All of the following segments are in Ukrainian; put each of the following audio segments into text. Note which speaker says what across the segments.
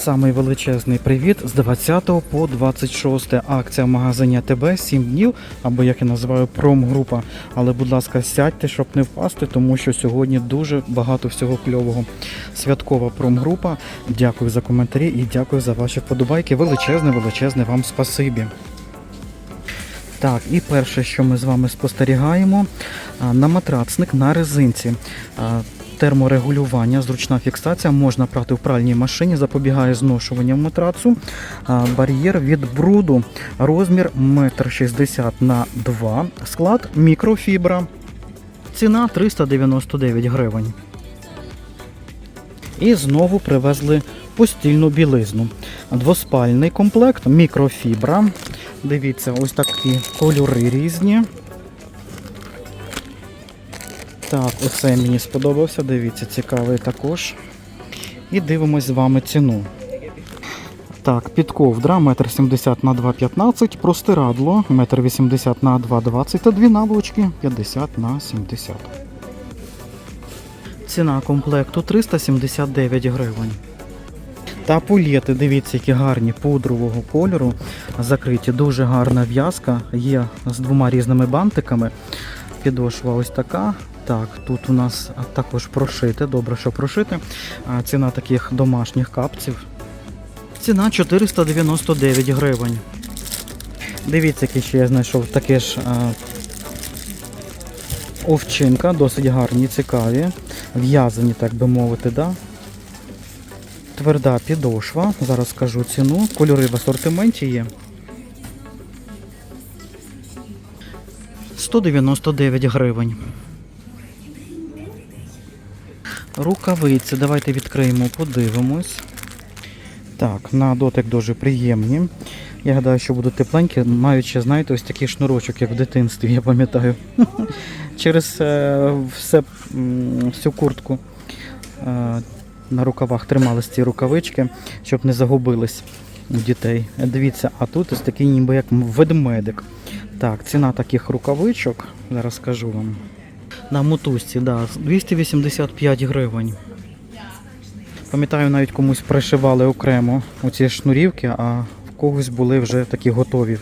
Speaker 1: Самий величезний привіт з 20 по 26 акція в магазині ТБ 7 днів, або як я називаю промгрупа. Але, будь ласка, сядьте, щоб не впасти, тому що сьогодні дуже багато всього кльового. Святкова промгрупа. Дякую за коментарі і дякую за ваші вподобайки. Величезне, величезне вам спасибі. Так, і перше, що ми з вами спостерігаємо, на матрацник на резинці. Терморегулювання, зручна фіксація, можна прати в пральній машині, запобігає зношуванню матрацу. Бар'єр від бруду, розмір 1,60 м на 2 склад мікрофібра. Ціна 399 гривень. І знову привезли постільну білизну. Двоспальний комплект, мікрофібра. Дивіться, ось такі кольори різні. Так, оце мені сподобався. Дивіться, цікавий також. І дивимось з вами ціну. Так, підковдра 1,70 на 2,15, простирадло 1,80 на 2,20 та дві наволочки 50 на 70. Ціна комплекту 379 гривень. Та пулети, дивіться, які гарні пудрового кольору, закриті. Дуже гарна в'язка, є з двома різними бантиками. Підошва ось така. Так, тут у нас також прошите, добре, що прошите. Ціна таких домашніх капців. Ціна 499 гривень. Дивіться, який ще я знайшов таке ж а, овчинка, досить гарні, цікаві. В'язані, так би мовити, да? Тверда підошва. Зараз скажу ціну. Кольори в асортименті є. 199 гривень. Рукавиці. Давайте відкриємо, подивимось. Так, на дотик дуже приємні. Я гадаю, що будуть тепленькі, ще, знаєте, ось такий шнурочок, як в дитинстві, я пам'ятаю. Через е, все, всю куртку е, на рукавах тримались ці рукавички, щоб не загубились у дітей. Дивіться, а тут ось такий ніби як ведмедик. Так, ціна таких рукавичок, зараз скажу вам. На мотузці, да, 285 гривень. Пам'ятаю, навіть комусь пришивали окремо оці шнурівки, а в когось були вже такі готові.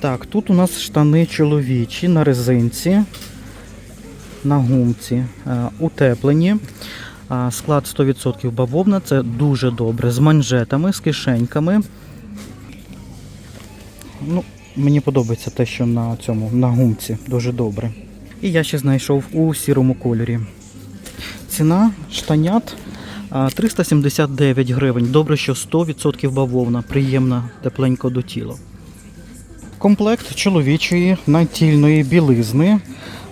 Speaker 1: Так, тут у нас штани чоловічі на резинці, на гумці, е, утеплені. Склад 100% бавовна, це дуже добре. З манжетами, з кишеньками. Ну, мені подобається те, що на цьому, на гумці, дуже добре. І я ще знайшов у сірому кольорі. Ціна штанят 379 гривень. Добре, що 100% бавовна, приємна, тепленько до тіла. Комплект чоловічої натільної білизни.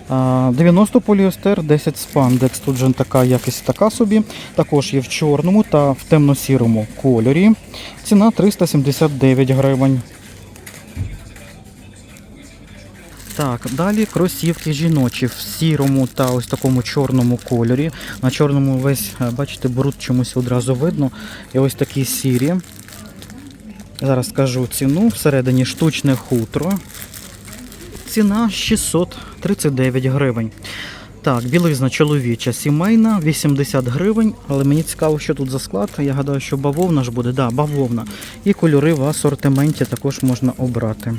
Speaker 1: 90 поліестер, 10 спандекс. Тут же така якість така собі. Також є в чорному та в темно-сірому кольорі. Ціна 379 гривень. Так, далі кросівки жіночі в сірому та ось такому чорному кольорі. На чорному весь, е, бачите, бруд чомусь одразу видно. І ось такі сірі. Зараз скажу ціну. Всередині штучне хутро. Ціна 639 гривень. Так, білизна чоловіча, сімейна, 80 гривень. Але мені цікаво, що тут за склад. Я гадаю, що бавовна ж буде. Да, бавовна. І кольори в асортименті також можна обрати.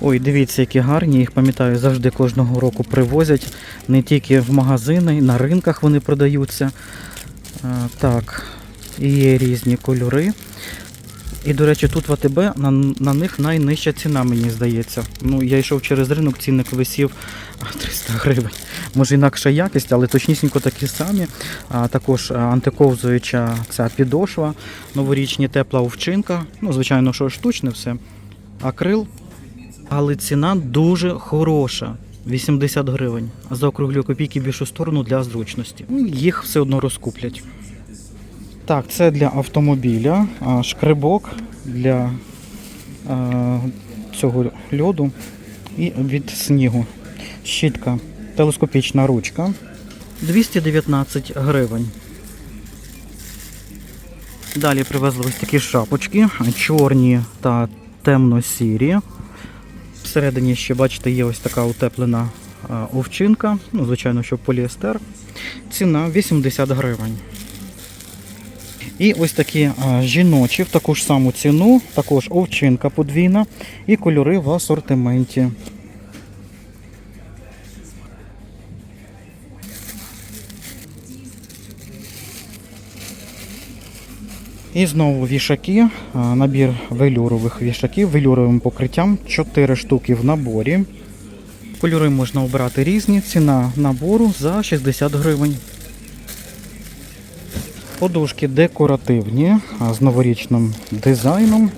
Speaker 1: Ой, дивіться, які гарні. Їх пам'ятаю, завжди кожного року привозять. Не тільки в магазини, на ринках вони продаються. Так, і є різні кольори. І, до речі, тут в АТБ на, на них найнижча ціна, мені здається. Ну, я йшов через ринок, цінник висів 300 гривень. Може інакша якість, але точнісінько такі самі. А, також антиковзуюча ця підошва, новорічні тепла овчинка. Ну, звичайно, що штучне все. Акрил. Але ціна дуже хороша. 80 гривень. Заокруглю копійки більшу сторону для зручності. Ну, Їх все одно розкуплять. Так, це для автомобіля, шкребок для а, цього льоду і від снігу. Щітка, телескопічна ручка. 219 гривень. Далі привезли ось такі шапочки, чорні та темно-сірі. Всередині ще, бачите, є ось така утеплена овчинка, ну, звичайно, що поліестер. Ціна 80 гривень. І ось такі жіночі в таку ж саму ціну, також овчинка подвійна і кольори в асортименті. І знову вішаки, набір велюрових вішаків, велюровим покриттям, 4 штуки в наборі. Кольори можна обрати різні, ціна набору за 60 гривень. Подушки декоративні з новорічним дизайном.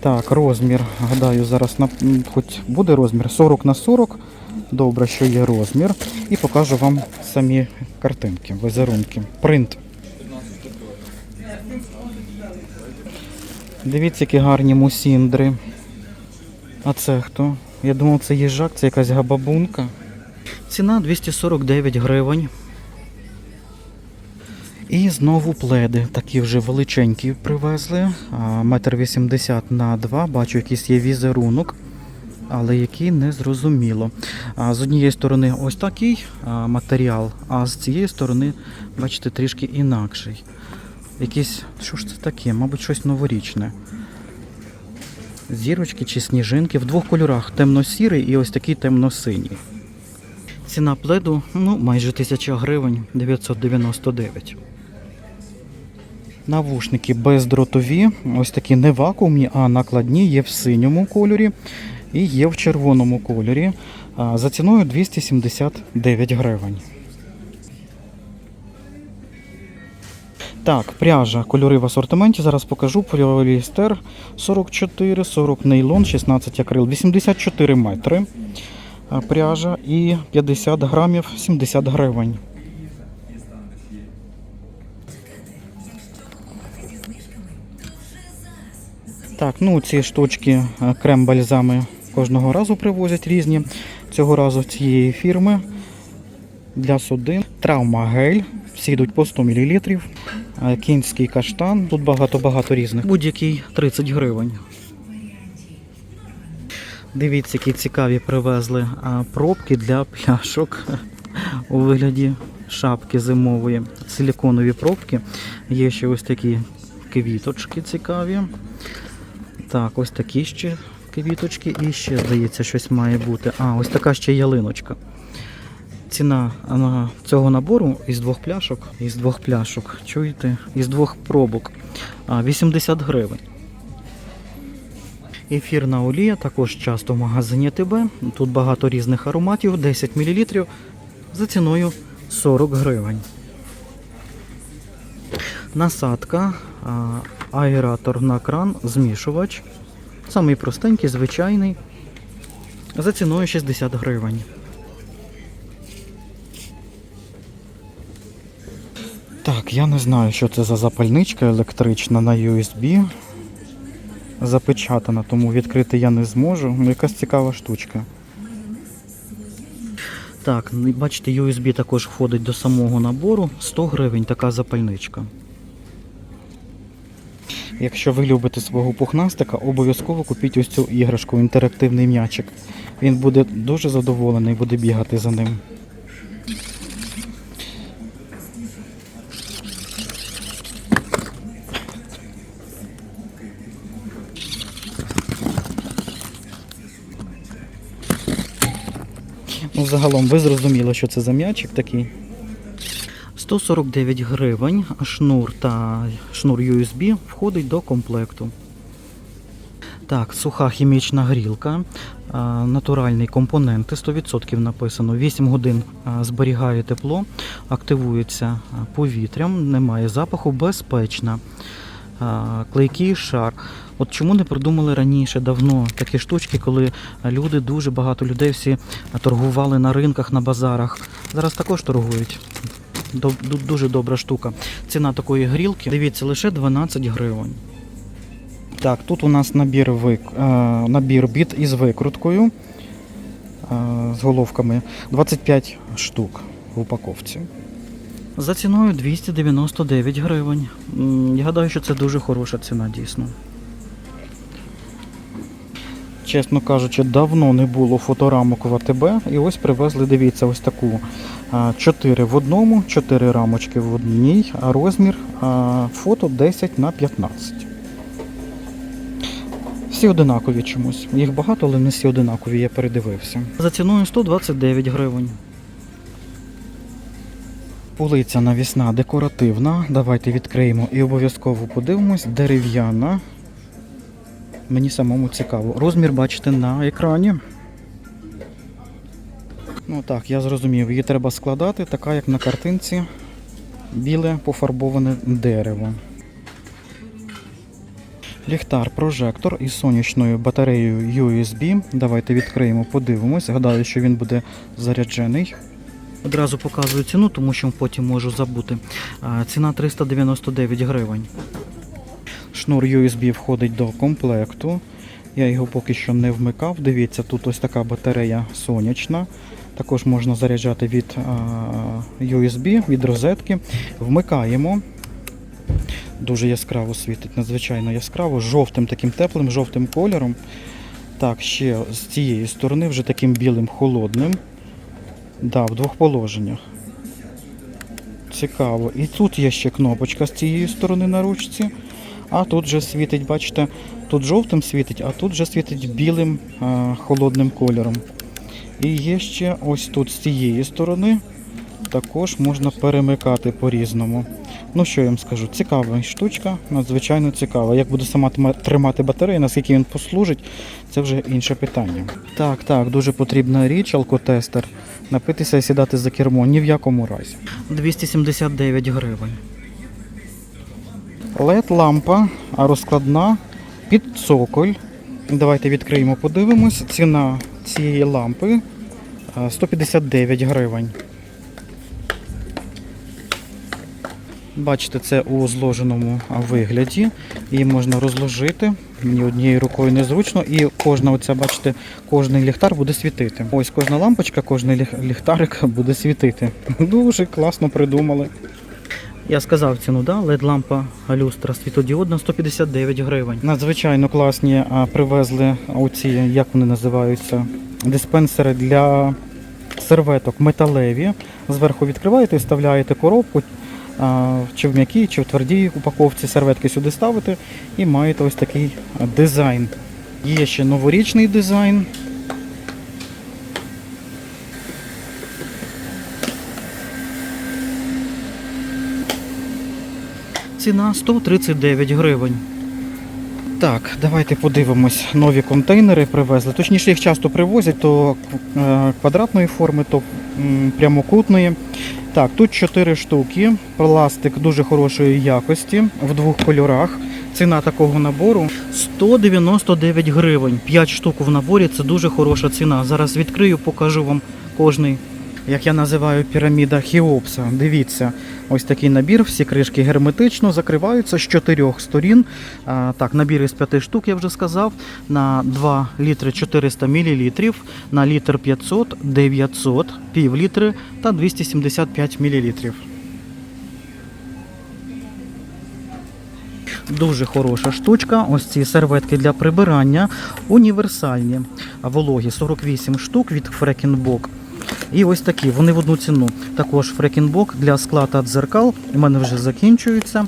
Speaker 1: Так, розмір, гадаю, зараз на, хоч буде розмір 40 на 40. Добре, що є розмір. І покажу вам самі картинки, візерунки. Принт. Дивіться, які гарні мусіндри. А це хто? Я думав, це їжак, це якась габабунка. Ціна 249 гривень. І знову пледи, такі вже величенькі привезли. Метр вісімдесят на 2. Бачу, якийсь є візерунок, але який не зрозуміло. З однієї сторони ось такий матеріал, а з цієї сторони, бачите, трішки інакший. Якийсь, що ж це таке? Мабуть, щось новорічне. Зірочки чи сніжинки в двох кольорах: темно-сірий і ось такий темно-синій. Ціна пледу ну, майже 1000 гривень 999. Навушники бездротові, ось такі не вакуумні, а накладні, є в синьому кольорі і є в червоному кольорі. За ціною 279 гривень. Так, пряжа, кольори в асортименті. Зараз покажу. Поліестер 44, 40 нейлон, 16 акрил, 84 метри. Пряжа і 50 грамів 70 гривень. Так, ну ці штучки е, крем-бальзами кожного разу привозять різні. Цього разу цієї фірми для судин. Травма гель. Всі йдуть по 100 мл. Кінський каштан. Тут багато-багато різних. Будь-який 30 гривень. Дивіться, які цікаві привезли пробки для пляшок у вигляді шапки зимової. Силіконові пробки. Є ще ось такі квіточки цікаві. Так, ось такі ще квіточки. І ще, здається, щось має бути. А, ось така ще ялиночка. Ціна а, цього набору із двох пляшок, із двох пляшок, чуєте, із двох пробок. 80 гривень. Ефірна олія також часто в магазині ТБ. Тут багато різних ароматів, 10 мл за ціною 40 гривень. Насадка, аератор на кран, змішувач. Самий простенький, звичайний. За ціною 60 гривень. Так, я не знаю, що це за запальничка електрична на USB. Запечатана, тому відкрити я не зможу. Ну, якась цікава штучка. Так, ну, бачите, USB також входить до самого набору. 100 гривень така запальничка. Якщо ви любите свого пухнастика, обов'язково купіть ось цю іграшку, інтерактивний м'ячик. Він буде дуже задоволений, буде бігати за ним. Ну, загалом ви зрозуміли, що це за м'ячик такий. 149 гривень, шнур та шнур USB входить до комплекту. Так, суха хімічна грілка, натуральні компоненти, 100% написано. 8 годин зберігає тепло, активується повітрям, немає запаху, безпечна. Клейкий шар. От чому не придумали раніше давно такі штучки, коли люди, дуже багато людей всі торгували на ринках, на базарах. Зараз також торгують. Дуже добра штука. Ціна такої грілки, дивіться, лише 12 гривень. Так, тут у нас набір, вик... е, набір біт із викруткою е, з головками 25 штук в упаковці. За ціною 299 гривень. Я гадаю, що це дуже хороша ціна, дійсно. Чесно кажучи, давно не було фоторамок в АТБ. І ось привезли, дивіться, ось таку. а, 4 в одному, 4 рамочки в одній, а розмір фото 10 на 15. Всі одинакові чомусь. Їх багато, але не всі одинакові, я передивився. За ціною 129 гривень. Полиця навісна декоративна. Давайте відкриємо і обов'язково подивимось. Дерев'яна. Мені самому цікаво. Розмір бачите на екрані. Ну так, я зрозумів, її треба складати, така як на картинці. Біле пофарбоване дерево. Ліхтар, прожектор із сонячною батареєю USB. Давайте відкриємо, подивимось. Гадаю, що він буде заряджений. Одразу показую ціну, тому що потім можу забути. Ціна 399 гривень. Шнур USB входить до комплекту. Я його поки що не вмикав. Дивіться, тут ось така батарея сонячна. Також можна заряджати від USB, від розетки. Вмикаємо. Дуже яскраво світить, надзвичайно яскраво, жовтим таким теплим, жовтим кольором. Так, ще з цієї сторони вже таким білим холодним. Да, в двох положеннях. Цікаво. І тут є ще кнопочка з цієї сторони на ручці. А тут вже світить, бачите, тут жовтим світить, а тут вже світить білим а, холодним кольором. І є ще ось тут з цієї сторони. Також можна перемикати по-різному. Ну що я вам скажу, цікава штучка, надзвичайно цікава. Як буде сама тримати батарею, наскільки він послужить, це вже інше питання. Так, так, дуже потрібна річ, алкотестер. Напитися і сідати за кермо ні в якому разі. 279 гривень. Led лампа розкладна під цоколь. Давайте відкриємо, подивимось. Ціна цієї лампи 159 гривень. Бачите, це у зложеному вигляді. Її можна розложити. Мені однією рукою незручно, і кожна оця, бачите, кожний ліхтар буде світити. Ось кожна лампочка, кожний ліхтарик буде світити. Дуже класно придумали. Я сказав ціну, да? led лампа люстра світодіодна 159 гривень. Надзвичайно класні привезли оці, як вони називаються, диспенсери для серветок металеві. Зверху відкриваєте і вставляєте коробку. Чи в м'якій, чи в твердій упаковці серветки сюди ставите і маєте ось такий дизайн. Є ще новорічний дизайн. Ціна 139 гривень. Так, давайте подивимось. Нові контейнери привезли. Точніше, їх часто привозять, то е, квадратної форми, то прямокутної. Так, тут 4 штуки. Пластик дуже хорошої якості в двох кольорах. Ціна такого набору 199 гривень. 5 штук в наборі це дуже хороша ціна. Зараз відкрию, покажу вам кожний, як я називаю, піраміда Хіопса. Дивіться, ось такий набір. Всі кришки герметично закриваються з чотирьох сторін. Так, набір із 5 штук, я вже сказав. На 2 літри 400 мл, на літр 500, 900, пів літри та 275 мл. Дуже хороша штучка. Ось ці серветки для прибирання. Універсальні. Вологі 48 штук від Фрекінбок. І ось такі, вони в одну ціну. Також Фрекінбок для скла та дзеркал. У мене вже закінчуються.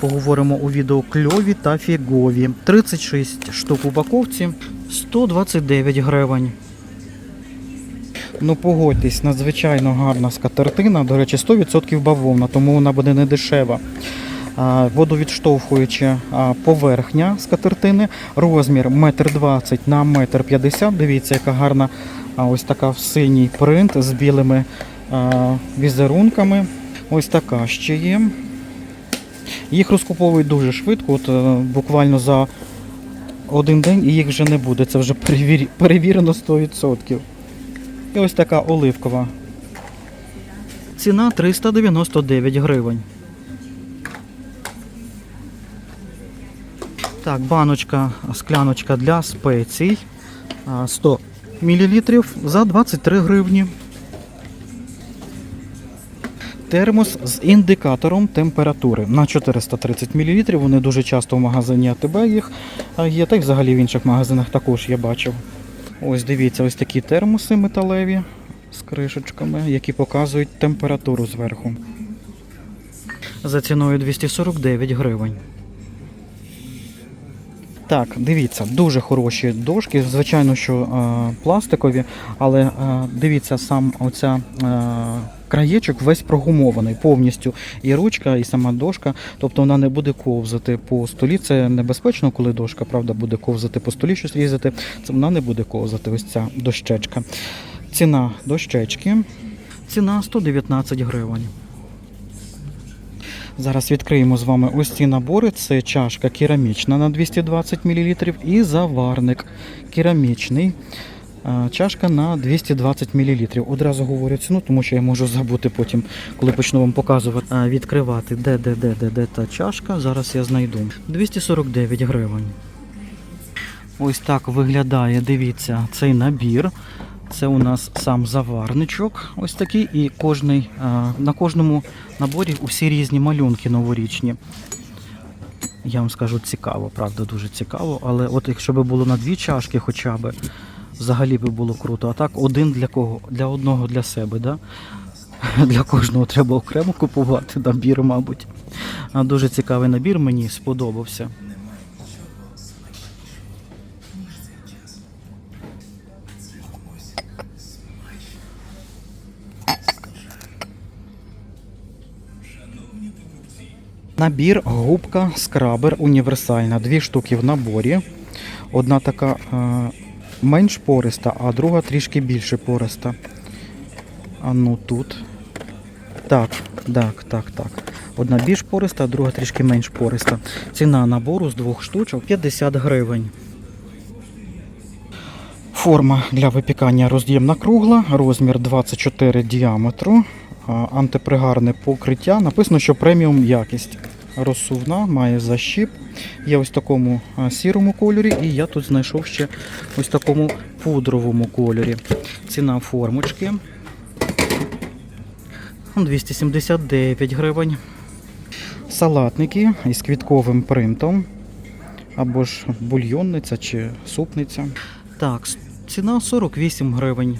Speaker 1: Поговоримо у відео кльові та фігові. 36 штук упаковці, 129 гривень. Ну погодьтесь, надзвичайно гарна скатертина. До речі, 100% бавовна, тому вона буде не дешева. Водовідштовхуюча поверхня скатертини, розмір 1,20 на 1,50 м. Дивіться, яка гарна ось така в синій принт з білими а, візерунками. Ось така ще є. Їх розкуповують дуже швидко, от, е, буквально за один день і їх вже не буде. Це вже перевір... перевірено 100%. І ось така оливкова. Ціна 399 гривень. Так, баночка, скляночка для спецій. 100 мл за 23 гривні. Термос з індикатором температури на 430 мл. Вони дуже часто в магазині АТБ їх є, та й взагалі в інших магазинах також я бачив. Ось дивіться, ось такі термоси металеві з кришечками, які показують температуру зверху. За ціною 249 гривень. Так, дивіться, дуже хороші дошки. Звичайно, що е, пластикові, але е, дивіться, сам оця е, краєчок весь прогумований повністю. І ручка, і сама дошка. Тобто вона не буде ковзати по столі. Це небезпечно, коли дошка, правда, буде ковзати по столі, щось різати. Це вона не буде ковзати. Ось ця дощечка. Ціна дощечки. Ціна 119 гривень. Зараз відкриємо з вами ось ці набори. Це чашка керамічна на 220 мл і заварник керамічний. Чашка на 220 мл. Одразу говорю ціну, тому що я можу забути потім, коли почну вам показувати, відкривати, де, де, де, де, де та чашка. Зараз я знайду. 249 гривень. Ось так виглядає, дивіться, цей набір. Це у нас сам заварничок, ось такий, і кожний, на кожному наборі усі різні малюнки новорічні. Я вам скажу цікаво, правда, дуже цікаво. Але от якщо б було на дві чашки хоча б, взагалі би було круто. А так один для кого? Для одного для себе, да? Для кожного треба окремо купувати набір, мабуть. Дуже цікавий набір, мені сподобався. Набір губка скрабер універсальна. Дві штуки в наборі. Одна така е, менш пориста, а друга трішки більше пориста. А ну тут. Так, так, так, так. Одна більш пориста, а друга трішки менш пориста. Ціна набору з двох штучок 50 гривень. Форма для випікання роз'ємна кругла, розмір 24 діаметру, антипригарне покриття. Написано, що преміум якість. Розсувна, має защіп. Є ось такому сірому кольорі, і я тут знайшов ще ось такому пудровому кольорі. Ціна формочки 279 гривень. Салатники із квітковим принтом. Або ж бульйонниця чи супниця. Так, ціна 48 гривень.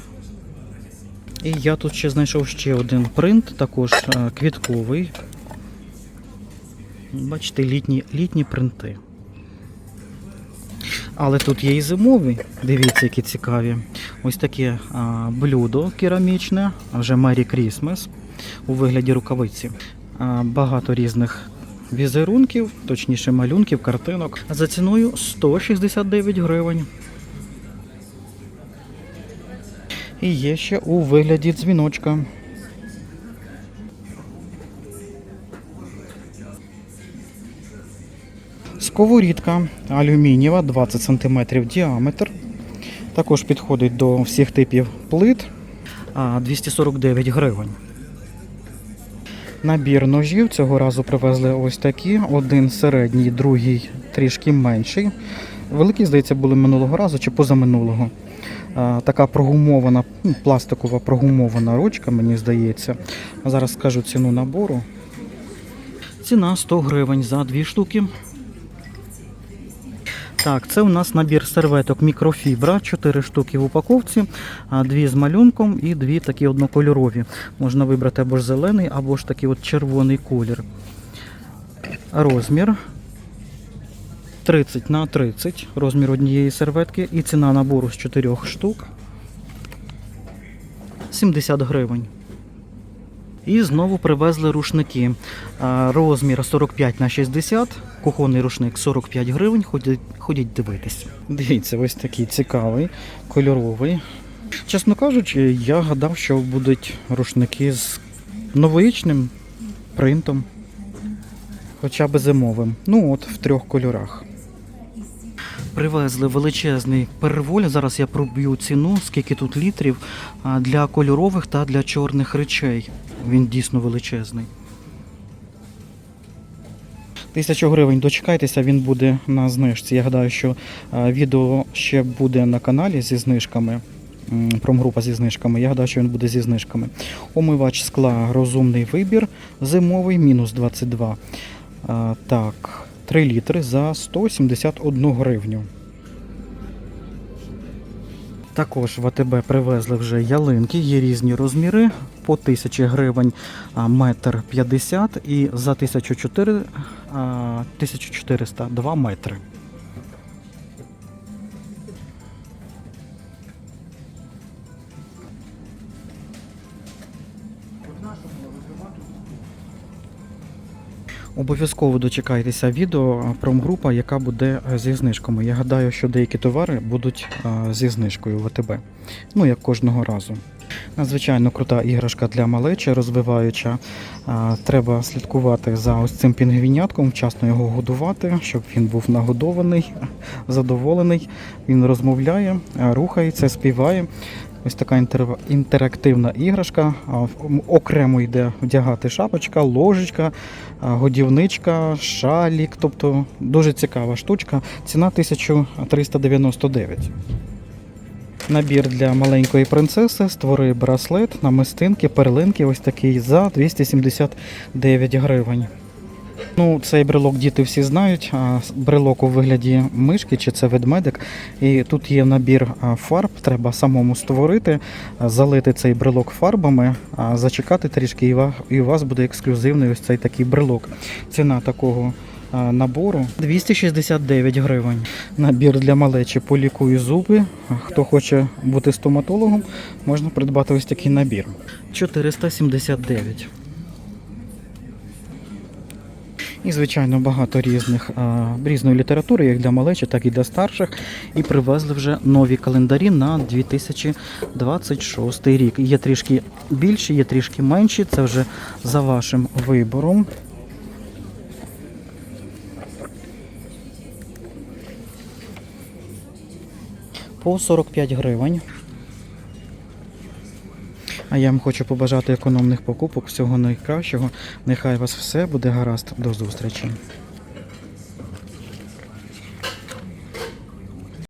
Speaker 1: І я тут ще знайшов ще один принт, також е, квітковий. Бачите, літні, літні принти. Але тут є і зимові. Дивіться, які цікаві. Ось таке а, блюдо керамічне, вже Merry Christmas у вигляді рукавиці. А, багато різних візерунків, точніше малюнків, картинок. За ціною 169 гривень. І є ще у вигляді дзвіночка. Сковорідка алюмінієва 20 см діаметр. Також підходить до всіх типів плит. 249 гривень. Набір ножів цього разу привезли ось такі. Один середній, другий трішки менший. Великі, здається, були минулого разу чи позаминулого. Така прогумована, ну, пластикова прогумована ручка, мені здається. Зараз скажу ціну набору. Ціна 100 гривень за дві штуки. Так, це у нас набір серветок мікрофібра, 4 штуки в упаковці, дві з малюнком і дві такі однокольорові. Можна вибрати або ж зелений, або ж такий от червоний колір. Розмір 30 на 30, розмір однієї серветки і ціна набору з 4 штук 70 гривень. І знову привезли рушники. Розмір 45 на 60, кухонний рушник 45 гривень. Ходіть, ходіть дивитись. Дивіться, ось такий цікавий, кольоровий. Чесно кажучи, я гадав, що будуть рушники з новорічним принтом, хоча б зимовим. Ну от в трьох кольорах. Привезли величезний переволь. Зараз я проб'ю ціну, скільки тут літрів для кольорових та для чорних речей. Він дійсно величезний. Тисячу гривень дочекайтеся, він буде на знижці. Я гадаю, що відео ще буде на каналі зі знижками. промгрупа зі знижками. Я гадаю, що він буде зі знижками. Омивач скла розумний вибір зимовий, мінус 22. А, так, 3 літри за 171 гривню. Також в АТБ привезли вже ялинки, є різні розміри по 1000 гривень метр 50 і за 1400, а, 1400 2 метри. Обов'язково дочекайтеся відео промгрупа, яка буде е, зі знижками. Я гадаю, що деякі товари будуть зі знижкою в АТБ. Ну, як кожного разу. Надзвичайно крута іграшка для малечі, розвиваюча. Треба слідкувати за ось цим пінгвінятком, вчасно його годувати, щоб він був нагодований, задоволений. Він розмовляє, рухається, співає. Ось така інтер- інтерактивна іграшка. Окремо йде вдягати шапочка, ложечка, годівничка, шалік. Тобто дуже цікава штучка. Ціна 1399. Набір для маленької принцеси, створи браслет, намистинки, перлинки, ось такий за 279 гривень. Ну, цей брелок діти всі знають. Брелок у вигляді мишки чи це ведмедик. І тут є набір фарб, треба самому створити, залити цей брелок фарбами, зачекати трішки, і у вас буде ексклюзивний ось цей такий брелок. Ціна такого набору 269 гривень. Набір для малечі полікуй зуби. Хто хоче бути стоматологом, можна придбати ось такий набір. 479. І, звичайно, багато різних різної літератури, як для малечі, так і для старших. І привезли вже нові календарі на 2026 рік. Є трішки більші, є трішки менші. Це вже за вашим вибором. По 45 гривень. А я вам хочу побажати економних покупок, всього найкращого. Нехай вас все буде гаразд. До зустрічі.